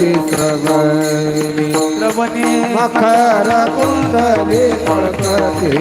तुझी प्रवणी मखर कुंडली पळकती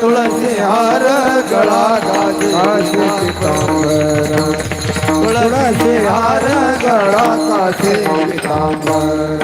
तुलसी हार गला गाजी तुलसी हर गला काशी पीताम्बर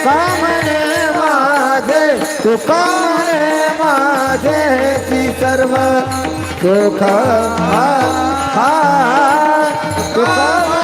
तुका म्हणे माझे तुका म्हणे माझे ती सर्व तुका हा हा तुका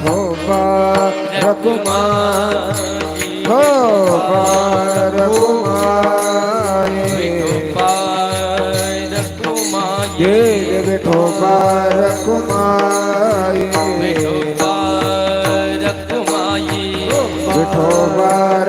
ગોપાલ રઘુમાન ગોપાલ રઘુમાન ગોપાલ રઘુમાન જય બેઠો પાર રઘુમાન બેઠો પાર રઘુમાન બેઠો પાર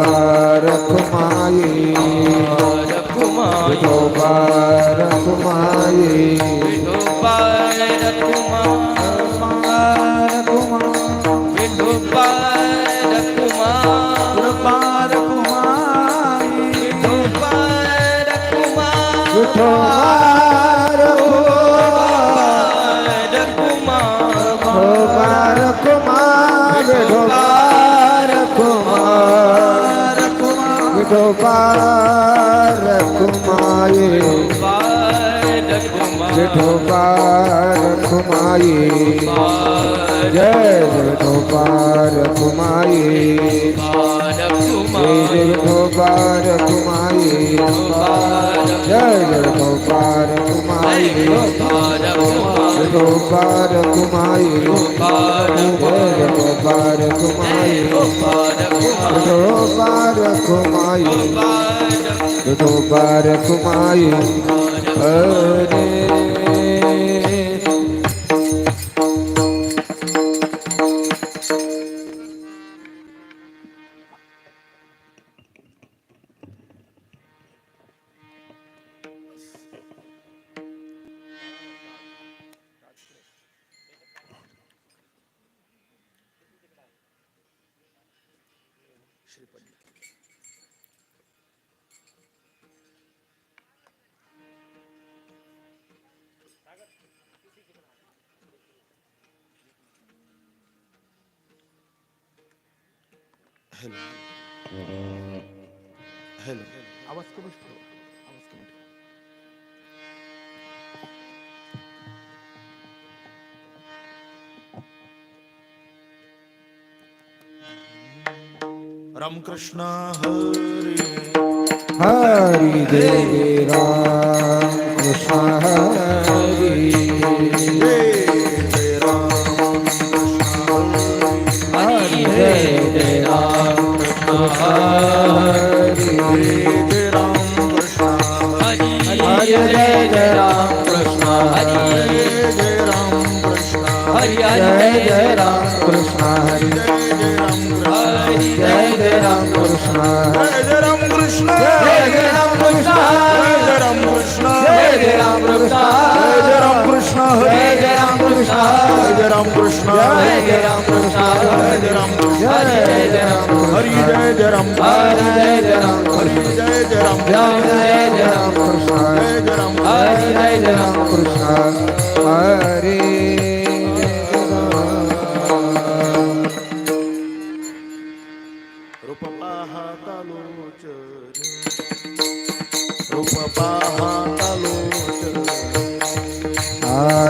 બાર રખમાયે વિઠો બાર રખમાયે વિઠો બાર રખમાયે વિઠો બાર રખમાયે વિઠો બાર રખમાયે વિઠો બાર રખમાયે વિઠો બાર રખમાયે પાર ખુમાયે જેઠો પાર ખુમાયે જય જેઠો પાર ખુમાયે માયરો પાર કુમાયરો પાર ભૈરવ પાર કુમાયરો પાર પાર કુમાયરો પાર કુમાયરો અરે श्रीपद. हॅलो. हॅलो. आवाज कमी રામ કૃષ્ણ હરે હરે દેવ રામ કૃષ્ણ હરે રામ કૃષ્ણ હરે રામ કૃષ્ણ હરે જય રામ હરે જય રામ હરે જય રામ હરી જય જય રામ હરે જય જય રામ હરી જય જય રામ રામ જય જય રામ કૃષ્ણ જય જય રામ હરે જય જય રામ કૃષ્ણ હરે રૂપ પાહા તલોચન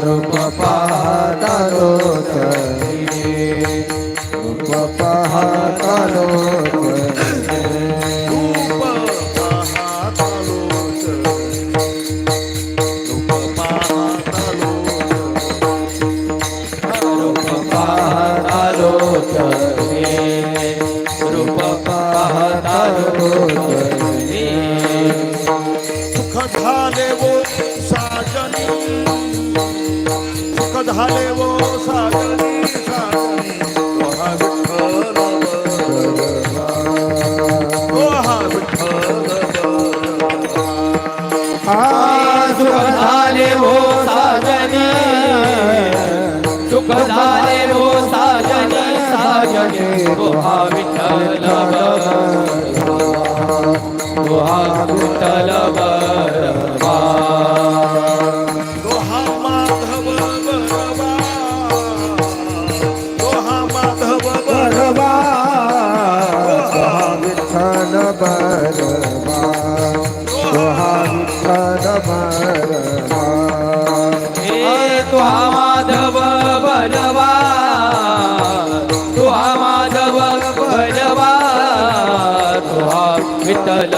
રૂપ પહારો રૂપ પહારો गुहा विठ्ठल गुहा विठ्ठल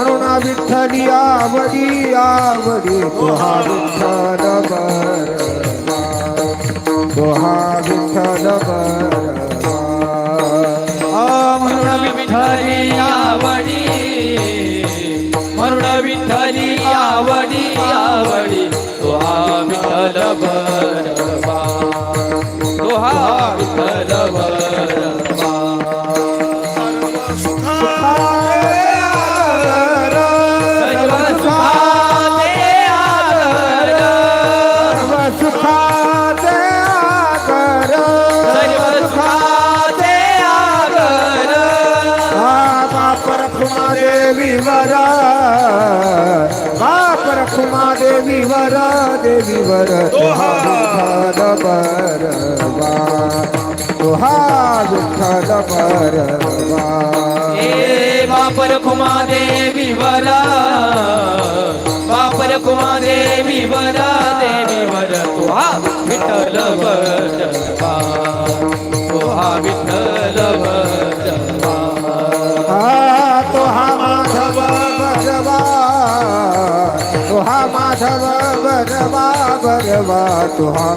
म्हणून विठ्ठली आवडी आवडी तुहा विठ्ठल बरवा तुहा विठ्ठल म्हणून विठ्ठली आवडी म्हणून विठ्ठली आवडी तुहा विठ्ठल बरवा तुहा विठ्ठल बरवा बापर कुमा देवी वरा बापर कुमा देवी वरा देवी वर तुहा विठ्ठल ભગવા તુહા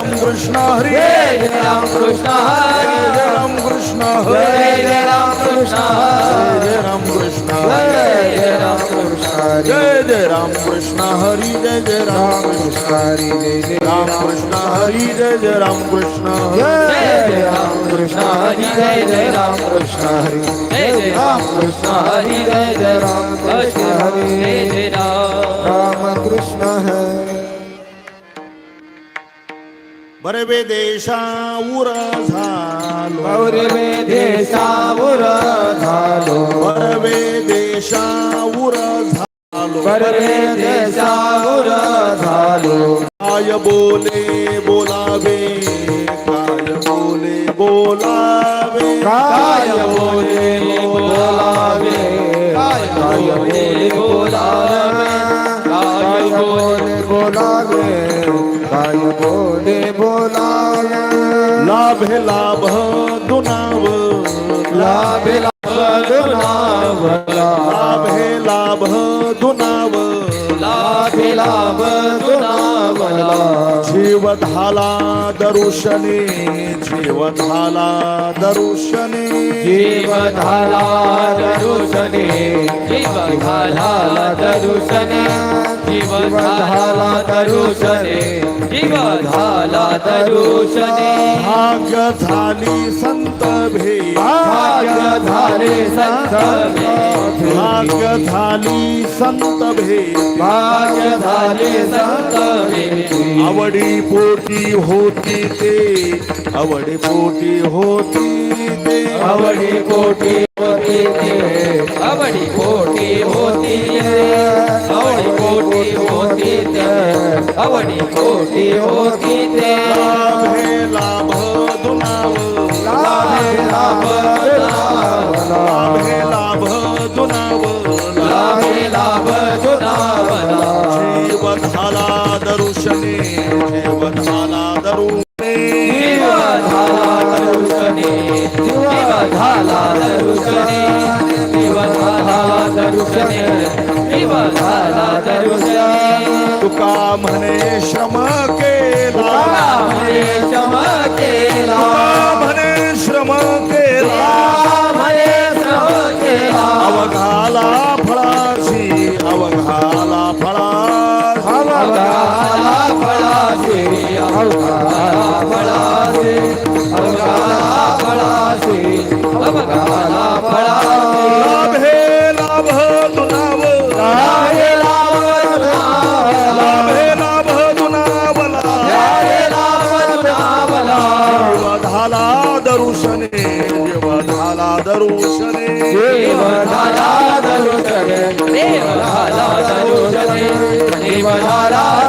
রাম কৃষ্ণ হরে জয় রাম কৃষ্ণ হরে জয় রাম কৃষ্ণ হরে জয় রাম কৃষ্ণ হরে রাম কৃষ্ণ হরে জয় রাম কৃষ্ণ জয় জয় রাম কৃষ্ণ হরি জয় জয় রাম কৃষ্ণ হরি জয় রাম কৃষ্ণ হরি জয় জয় রাম কৃষ্ণ জয় জয় রাম কৃষ্ণ হরি জয় জয় রাম কৃষ্ণ হরি জয় জয় রাম কৃষ্ণ হরি জয় জয় রাম কৃষ্ণ হরি জয় জয় রাম কৃষ্ণ হরি बरवे देशावर झालो. पौर्वे देशावर झालो. बरवे देशावर झालो. परवे देशावर झालो. काय बोले बोलावे. काय बोले बोलावे काय बोले बोलावे. काय बोले बोलावे. काय बोले बोलावे. बोले बोलावे? लाभे लाभ दुनाव लाभे लाभ दुनावला लाभे लाभ दुनाव लाभे लाभ जीव झाला दरुशने जीव झाला दरुशने जीव झाला दरुशने जीव झाला दरुशने जीव झाला दरुशने जीव झाला दरुशने भाग्य झाली संत भे भाग्य झाले संत. भाग्य झाली संत भे भाग्य झाले संत. आवडी पोटी होती ते आवडी पोटी होती ते. आवडी कोटी होती ते आवडी कोटी होती आवडी कोटी होती ते आवडी कोटी होती ते. लाभे लाभ लाभे लाभ दरुशने जीव झाला दरुशने जीव झाला दरुशने जीव झाला दरुशने जीव झाला दरुशने जीव झाला दरुशने तुका म्हणे श्रम दरुशने देव झाला दरुशने देव झाला दरुशने देव झाला दरुशने देव झाला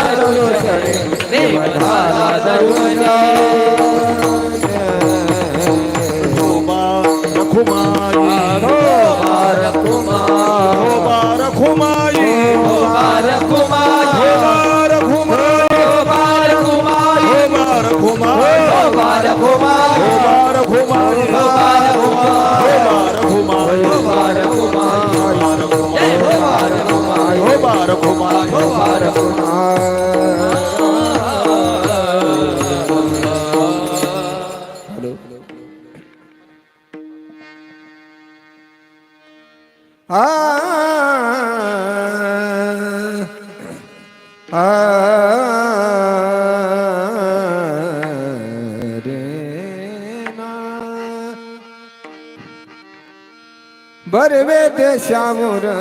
শ্যামরা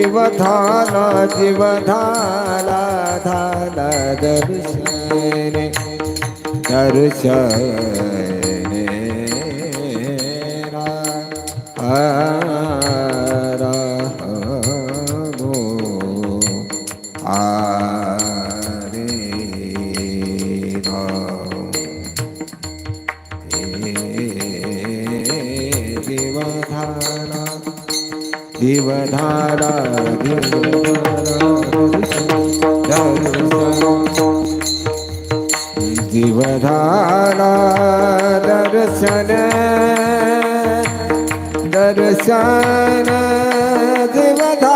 जीवधाना जीवधाना धाना दर्शने दर्शने आ जीवधारा जीवधारा दर्शन दर्शन जीवधारा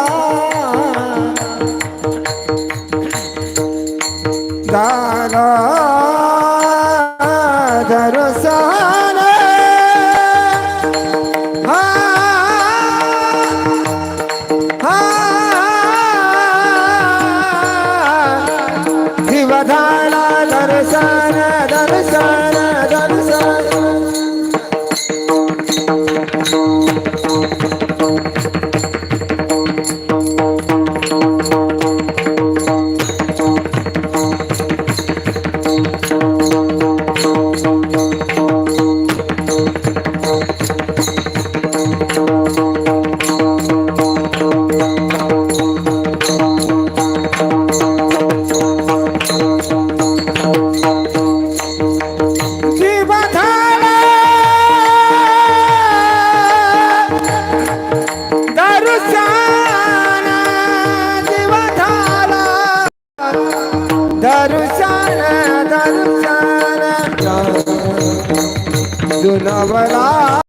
સુનવરા